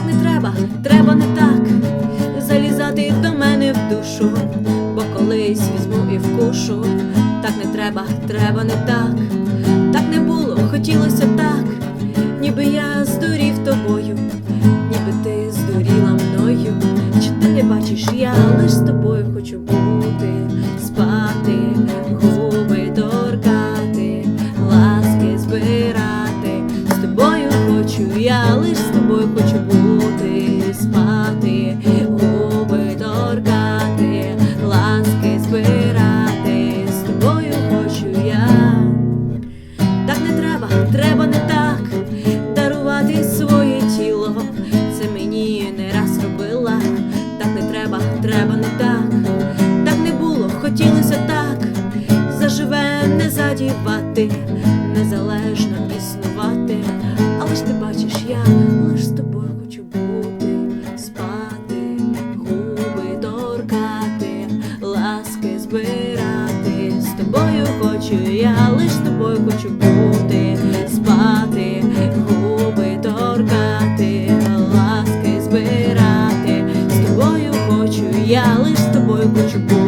Так не треба, треба не так залізати до мене в душу, бо колись візьму і вкушу. Так не треба, треба не так, так не було, хотілося так, ніби я здурів тобою, ніби ти здуріла мною. Чи ти не бачиш, я лиш з тобою хочу бути, хочу, я лиш з тобою хочу бути, спати, губи торкати, ласки збирати. З тобою хочу я. Так не треба, треба не так дарувати своє тіло. Це мені не раз робила. Так не треба, треба не так. Так не було, хотілося так. Заживе не задівати, незалежно існувати. Я лиш з тобою хочу бути, спати, губи торкати, ласки збирати. З тобою хочу, я лиш з тобою хочу бути, спати, губи торкати, ласки збирати. З тобою хочу, я лиш з тобою хочу бути,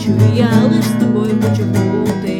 хочу, я лиш з тобою хочу бути.